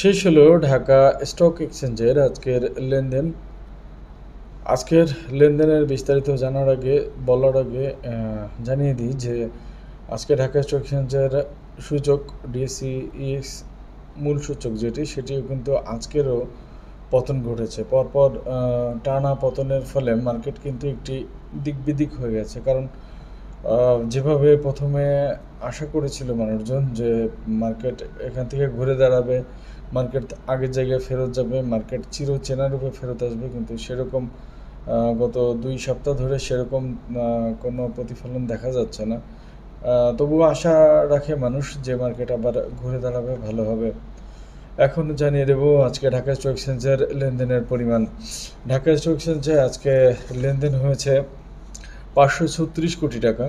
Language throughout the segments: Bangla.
শেষ হলো ঢাকা স্টক এক্সচেঞ্জের আজকের লেনদেন। আজকের লেনদেনের বিস্তারিত জানার আগে, বলার আগে জানিয়ে দিই যে আজকে ঢাকা স্টক এক্সচেঞ্জের সূচক ডিএসসি ইএক্স মূল সূচক যেটি, সেটিও কিন্তু আজকেরও পতন ঘটেছে। পরপর টানা পতনের ফলে মার্কেট কিন্তু একটি দিক বিদিক হয়ে গেছে। কারণ যেভাবে প্রথমে আশা করেছিল মানুষজন যে মার্কেট এখান থেকে ঘুরে দাঁড়াবে, মার্কেট আগের জায়গায় ফেরত যাবে, মার্কেট চির রূপে ফেরত আসবে, কিন্তু সেরকম গত দুই সপ্তাহ ধরে সেরকম কোনো প্রতিফলন দেখা যাচ্ছে না। তবুও আশা রাখে মানুষ যে মার্কেট আবার ঘুরে দাঁড়াবে, ভালো হবে। এখন জানিয়ে দেব আজকে ঢাকা স্টক এক্সচেঞ্জের লেনদেনের পরিমাণ। ঢাকা স্টক এক্সচেঞ্জে আজকে লেনদেন হয়েছে পাঁচশো ছত্রিশ কোটি টাকা।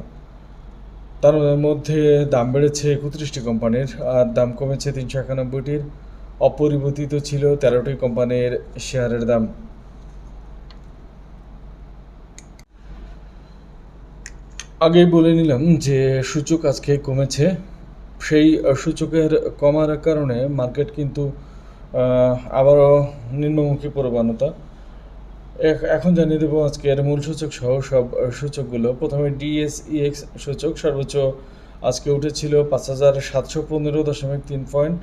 তার মধ্যে দাম বেড়েছে একত্রিশটি কোম্পানির, আর দাম কমেছে তিনশো একানব্বইটির। অপরিবর্তিত ছিল তেরোটি কোম্পানির শেয়ারের দাম। আগেই বলে নিলাম যে সূচক আজকে কমেছে। সেই সূচকের কমার কারণে মার্কেট কিন্তু আবারও নিম্নমুখী প্রবণতা এখন জানিয়ে দেবো আজকের মূল সূচক সহ সব সূচকগুলো। প্রথমে ডিএসইএক্স সূচক সর্বোচ্চ আজকে উঠেছিল পাঁচ হাজার সাতশো পনেরো দশমিক তিন পয়েন্ট।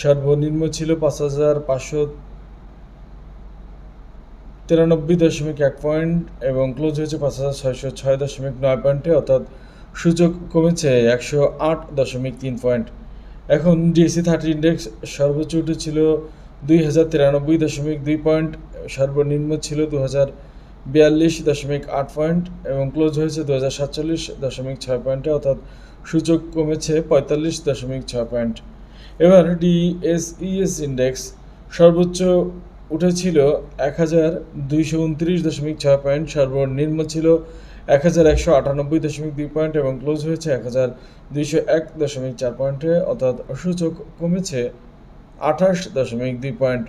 সর্বনিম্ন ছিল পাঁচ হাজার পাঁচশো তিরানব্বই দশমিক এক পয়েন্ট এবং ক্লোজ হয়েছে পাঁচ হাজার ছয়শো ছয় দশমিক নয় পয়েন্টে, অর্থাৎ সূচক কমেছে একশো আট দশমিক তিন পয়েন্ট। এখন ডিএসসি থার্টি ইন্ডেক্স সর্বোচ্চ উঠেছিল দুই হাজার তিরানব্বই দশমিক দুই পয়েন্ট সর্বনিম্ন ছিল দু হাজার বিয়াল্লিশ দশমিক আট পয়েন্ট এবং ক্লোজ হয়েছে দু হাজার সাতচল্লিশ দশমিক ছয় পয়েন্টে অর্থাৎ সূচক কমেছে পঁয়তাল্লিশ দশমিক ছয় পয়েন্ট। এবার ডিএসইএস ইন্ডেক্স সর্বোচ্চ উঠেছিল এক হাজার দুইশো উনত্রিশ দশমিক ছয় পয়েন্ট, সর্বনিম্ন ছিল এক হাজার একশো আটানব্বই দশমিক দুই পয়েন্ট এবং ক্লোজ হয়েছে এক হাজার দুইশো এক দশমিক চার পয়েন্টে অর্থাৎ সূচক কমেছে আঠাশ দশমিক দুই পয়েন্ট।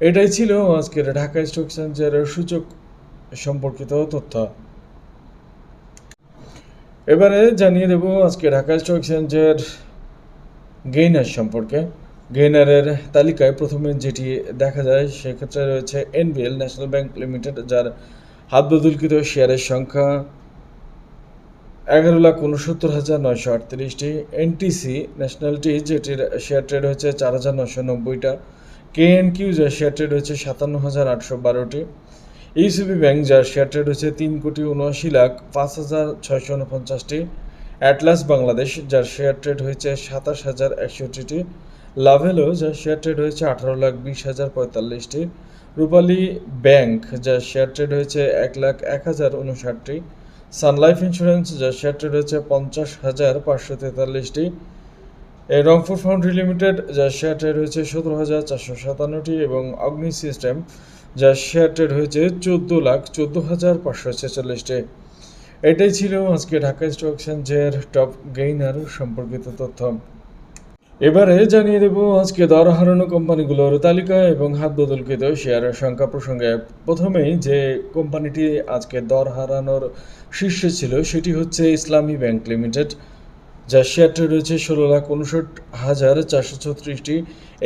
এটাই ছিল আজকের ঢাকা স্টক এক্সচেঞ্জের সূচক সম্পর্কিত তথ্য। এবারে জানিয়ে দেব আজকে ঢাকা স্টক এক্সচেঞ্জের গেইনার সম্পর্কে। গেইনারের তালিকায় প্রথমে যেটি দেখা যায়, সেক্ষেত্রে রয়েছে এনবিএল, ন্যাশনাল ব্যাংক লিমিটেড, যার হাত বদলকৃত শেয়ারের সংখ্যা এগারো লাখ উনসত্তর হাজার নয়শো আটত্রিশটি। এনটিসি ন্যাশনালটি, যেটির শেয়ার ট্রেড হয়েছে চার হাজার নশো নব্বইটা। কে এন কিউ যার শেয়ার ট্রেড হয়েছে সাতান্ন হাজার আটশো বারোটি। ইউসিবি ব্যাংক যার শেয়ার ট্রেড হয়েছে তিন কোটি উনআশি লাখ, পাঁচ হাজার ছয়শো উনপঞ্চাশটি। অ্যাটলাস বাংলাদেশ যার শেয়ার ট্রেড হয়েছে সাতাশ হাজার একষট্টিটি লাভেলো যার শেয়ার ট্রেড হয়েছে আঠারো লাখ বিশ হাজার পঁয়তাল্লিশটি। রূপালী ব্যাংক যার শেয়ার ট্রেড হয়েছে এক লাখ এক হাজার উনষাটটি। সানলাইফ ইন্স্যুরেন্স যার শেয়ার ট্রেড হয়েছে পঞ্চাশ হাজার পাঁচশো তেতাল্লিশটি। এই রংপুর ফাউন্ড্রি লিমিটেড, যার শেয়ার ট্রেড হয়েছে সতেরো হাজার চারশো সাতান্নটি এবং অগ্নি সিস্টেম, যার শেয়ার ট্রেড হয়েছে চোদ্দ লাখ চোদ্দ হাজার পাঁচশো ছেচল্লিশটি। এটাই ছিল আজকে ঢাকা স্টক এক্সচেঞ্জের টপ গেইনার সম্পর্কিত তথ্য। এবারে জানিয়ে দেব আজকে দর হারানো কোম্পানিগুলোর তালিকা এবং হাত বদলকৃত শেয়ারের সংখ্যা প্রসঙ্গে। প্রথমেই যে কোম্পানিটি আজকে দর হারানোর শীর্ষে ছিল, সেটি হচ্ছে ইসলামী ব্যাংক লিমিটেড। যার শেয়ার ট্রেড রয়েছে ষোলো লাখ উনষট হাজার চারশো ছত্রিশটি।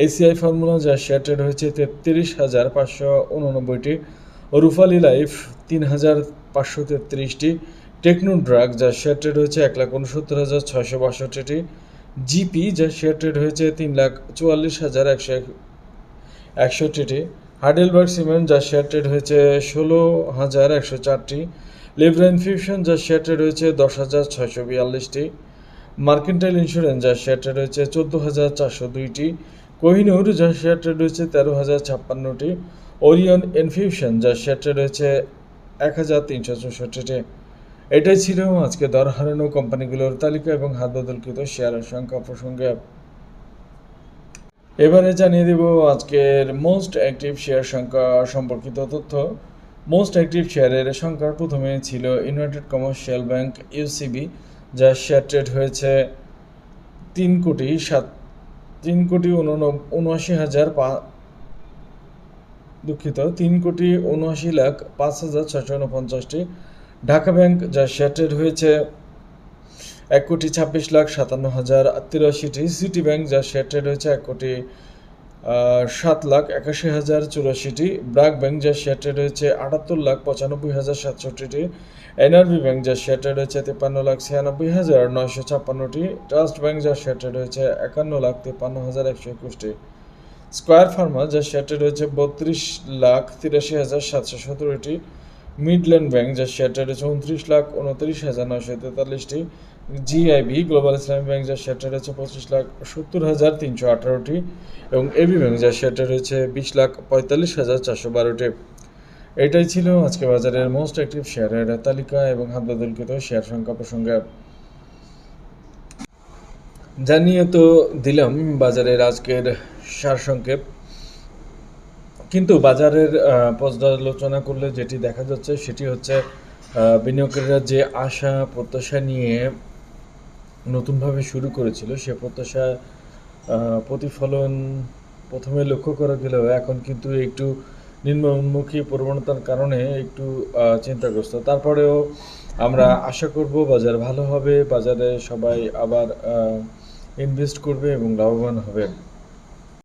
এসিআই ফর্মুলা যার শেয়ার ট্রেড হয়েছে তেত্রিশ হাজার পাঁচশো উননব্বইটি। রুফালি লাইফ তিন হাজার পাঁচশো তেত্রিশটি। টেকনো ড্রাগ যার শেয়ার ট্রেড হয়েছে এক লাখ উনসত্তর হাজার ছয়শো বাষট্টিটি। জিপি যার শেয়ার ট্রেড হয়েছে তিন লাখ চুয়াল্লিশ হাজার একশো একষট্টিটি। হাইডেলবার্গ সিমেন্ট যার শেয়ার ট্রেড হয়েছে ষোলো হাজার একশো চারটি। লিভরা ইনফিউশন যার শেয়ার ট্রেড হয়েছে দশ হাজার ছয়শো বিয়াল্লিশটি। মার্কেন্টাইল ইন্স্যুরেন্স, যার শেয়ার ট্রেড হয়েছে চোদ্দ হাজার চারশো দুইটি। কোহিনুর, যার শেয়ার ট্রেড হয়েছে তেরো হাজার ছাপ্পান্নটি। ওরিয়ন ইনফিউশন যার শেয়ার ট্রেড হয়েছে এক হাজার তিনশো চৌষট্টিটি। এটাই ছিল আজকে দর হারানো কোম্পানিগুলোর তালিকা এবং হাত বদলকৃত শেয়ারের সংখ্যা প্রসঙ্গে। এবারে জানিয়ে দেব আজকের মোস্ট অ্যাক্টিভ শেয়ার সংখ্যা সম্পর্কিত তথ্য। মোস্ট অ্যাক্টিভ শেয়ারের সংখ্যা প্রথমে ছিল ইউনাইটেড কমার্শিয়াল ব্যাংক ইউসিবি যার শেয়ার ট্রেড হয়েছে তিন কোটি সাত, তিন কোটি উনআশি হাজার পা, দুঃখিত, তিন কোটি উনআশি লাখ পাঁচ হাজার ছশো উনপঞ্চাশটি ঢাকা ব্যাংক যার শেয়ার ট্রেড হয়েছে এক কোটি ছাব্বিশ লাখ সাতান্ন হাজার তিরাশিটি সিটি ব্যাংক যার শেয়ার ট্রেড হয়েছে এক কোটি সাত লাখ একাশি হাজার চুরাশিটি, ব্রাক ব্যাংক যার শেয়ার ট্রেড হয়েছে আটাত্তর লাখ পঁচানব্বই হাজার সাতষট্টিটি, এনআরবি ব্যাংক যার শেয়ার ট্রেড হয়েছে তেপান্ন লাখ ছিয়ানব্বই হাজার নয়শো ছাপ্পান্নটি, ট্রাস্ট ব্যাংক যার শেয়ার ট্রেড হয়েছে একান্ন লাখ তেপান্ন হাজার একশো একুশটি। স্কোয়ার ফার্মা যার শেয়ার ট্রেড হয়েছে বত্রিশ লাখ তিরাশি হাজার সাতশো সতেরোটি। মিডল্যান্ড ব্যাংক যার শেয়ার ট্রেড হয়েছে উনত্রিশ লাখ উনত্রিশ হাজার নয়শো তেতাল্লিশটি। জিআইবি গ্লোবাল ইসলামী ব্যাংক যার শেয়ার ট্রেড হয়েছে পঁচিশ লাখ সত্তর হাজার তিনশো আঠারোটি এবং এবি ব্যাংক যার শেয়ার ট্রেড হয়েছে বিশ লাখ পঁয়তাল্লিশ হাজার চারশো বারোটি। এটাই ছিল আজকে বাজারের মোস্ট অ্যাক্টিভ শেয়ারের তালিকা এবং হাত বদলকৃত শেয়ার সংখ্যা প্রসঙ্গে। জানিয়ে তো দিলাম বাজারের আজকের সারসংক্ষেপ কিন্তু বাজারের পর্যালোচনা করলে যেটি দেখা যাচ্ছে সেটি হচ্ছে বিনিয়োগকারীরা যে আশা প্রত্যাশা নিয়ে নতুনভাবে শুরু করেছিল, সে প্রত্যাশা প্রতিফলন প্রথমে লক্ষ্য করা গেলেও এখন কিন্তু একটু নিম্নমুখী প্রবণতার কারণে একটু চিন্তাগ্রস্ত। তারপরেও আমরা আশা করব বাজার ভালো হবে, বাজারে সবাই আবার ইনভেস্ট করবে এবং লাভবান হবে।